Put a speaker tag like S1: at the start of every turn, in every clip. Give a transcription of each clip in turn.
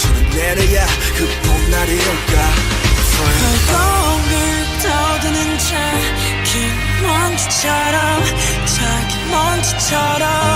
S1: 다시는
S2: 내려야 그 봄날이 올까
S3: 허공을 떠드는 자기 먼지처럼 자기 먼지처럼.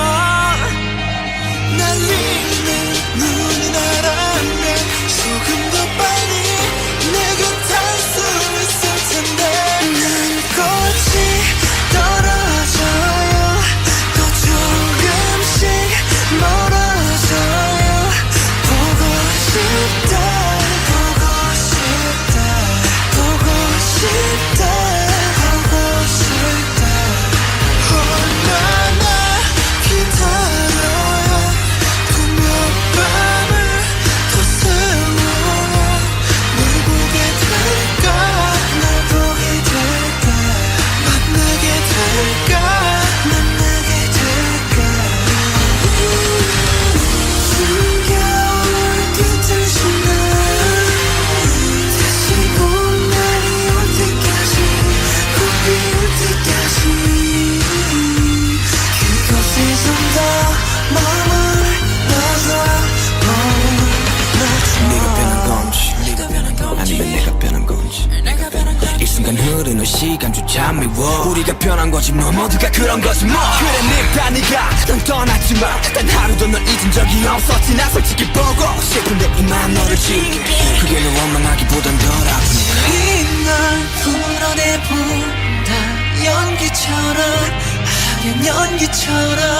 S1: 그런 거지 뭐. 모두가 그런 거지 뭐. 그래 늙다 네가 넌 떠났지만 단 하루도 널 잊은 적이 없었지. 나 솔직히 보고 싶은데 이만 너를 지우게. 그게 너 원망하기보단 덜 아프네
S3: 이날 풀어내본다. 연기처럼 하얀 연기처럼.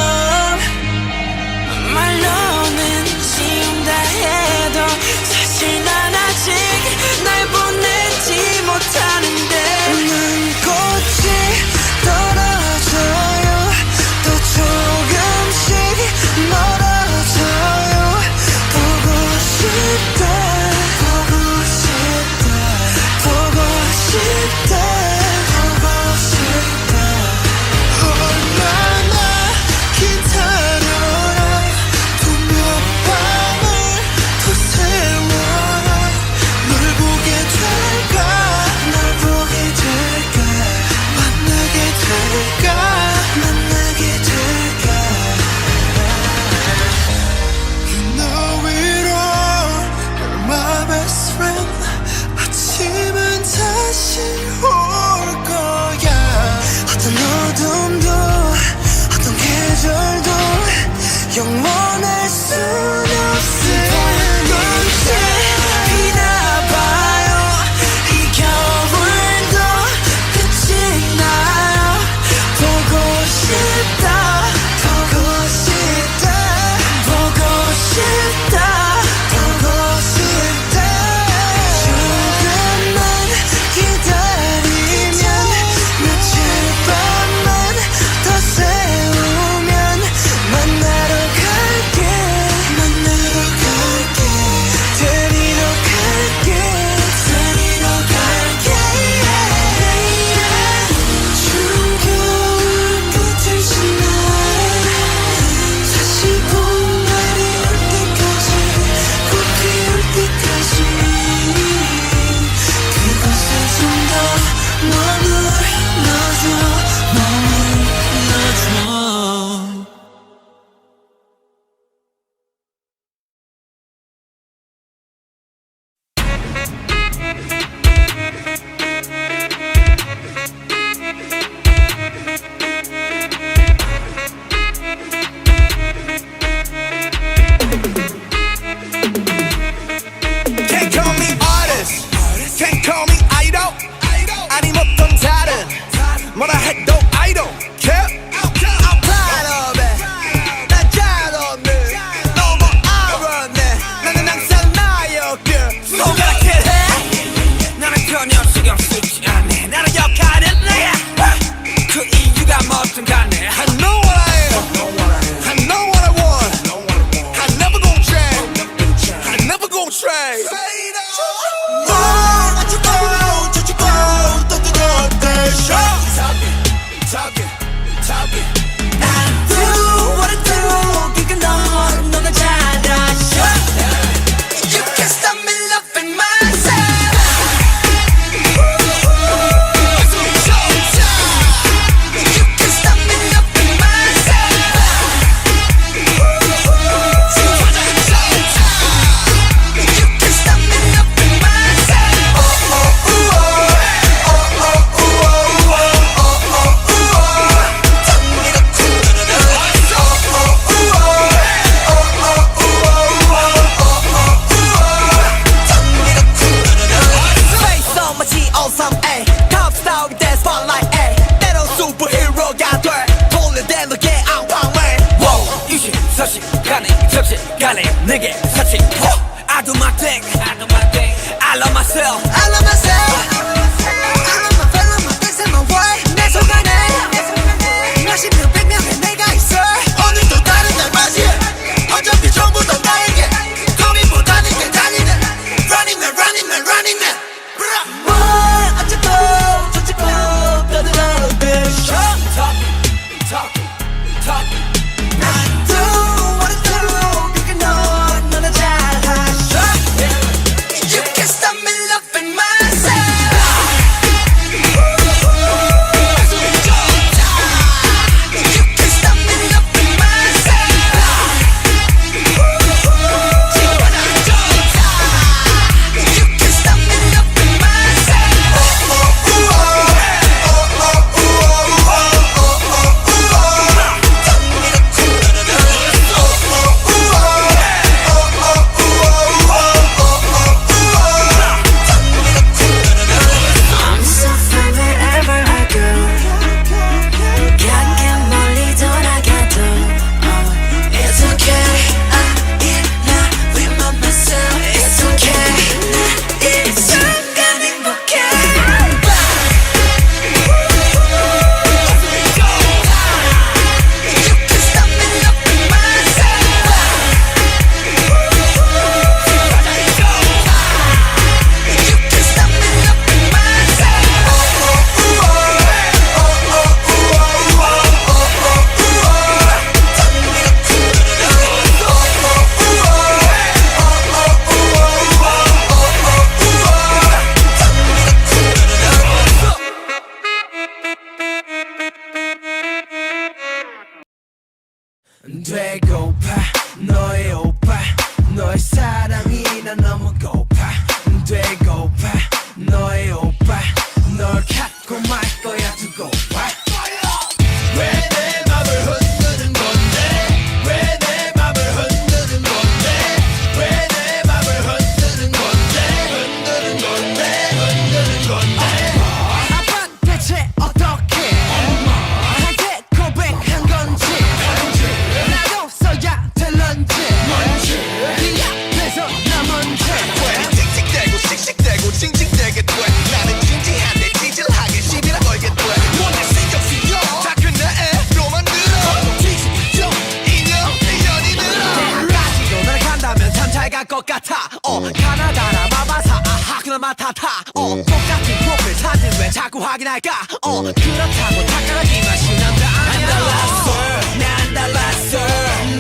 S1: 날아갈 것 같아. 어 가나다라 마바사 아하 그나마 타타. 어 똑같은 프로필 사진 왜 자꾸 확인할까? 어 그렇다고 탁하기만 신난다 안 달랐어. 난 달랐어.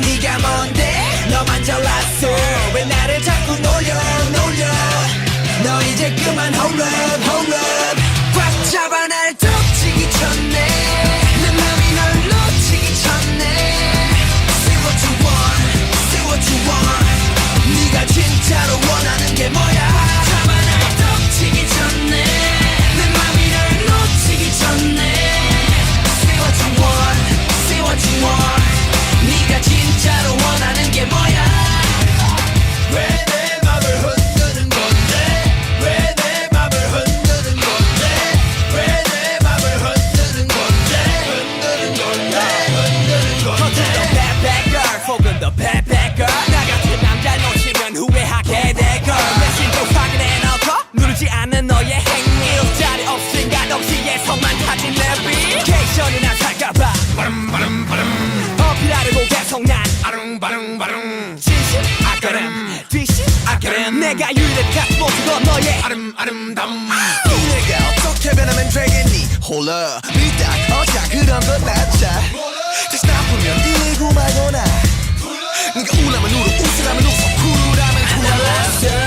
S1: 네가 뭔데? 너만 잘났어. 왜 나를 자꾸 놀려 놀려? 너 이제 그만 hold up hold up.
S2: 바릉 바릉
S1: 진심 아까름 뒤심 아까름 내가 유일한 모든 건 너의
S2: 아름 아름다움
S3: 내가 어떻게 변하면 되겠니? 홀라 믿다 어자 그런 건 낫자 다시 나쁘면 이고 말거나. 네가 우라면 울어 웃으라면 웃어 쿨하면
S4: 쿨하면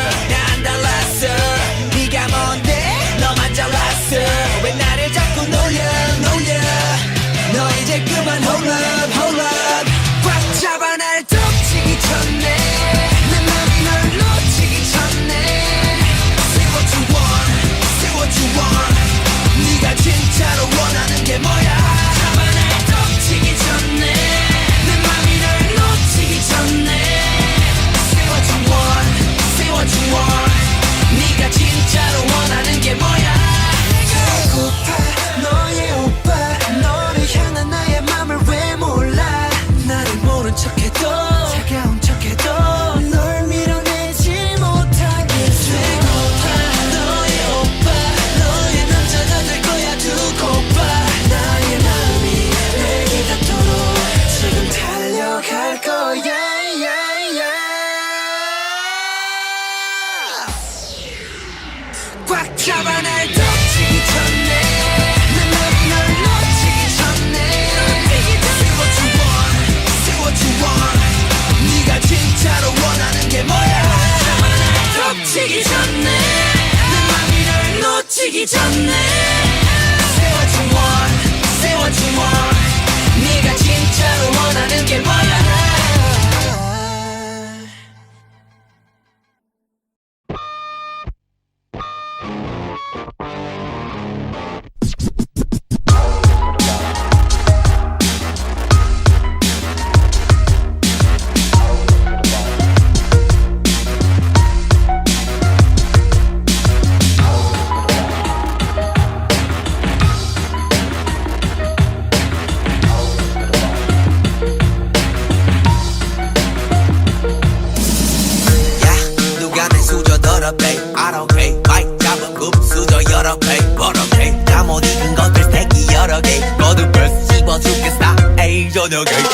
S3: Oh, no, no, no,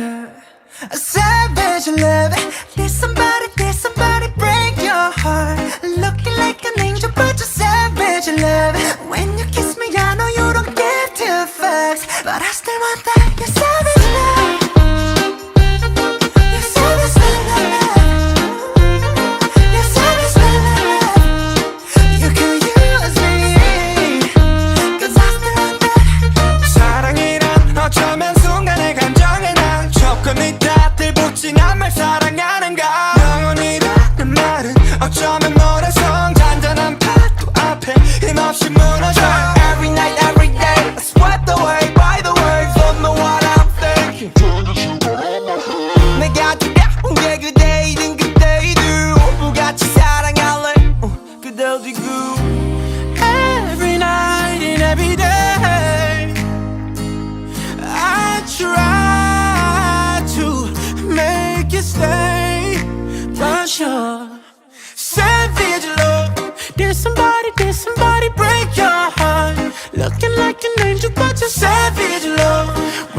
S3: A
S1: savage love Did somebody, did somebody break your heart?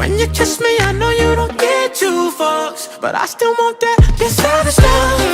S1: When you kiss me, I know you don't
S3: get two fucks, but I still want that. Yes, I do love.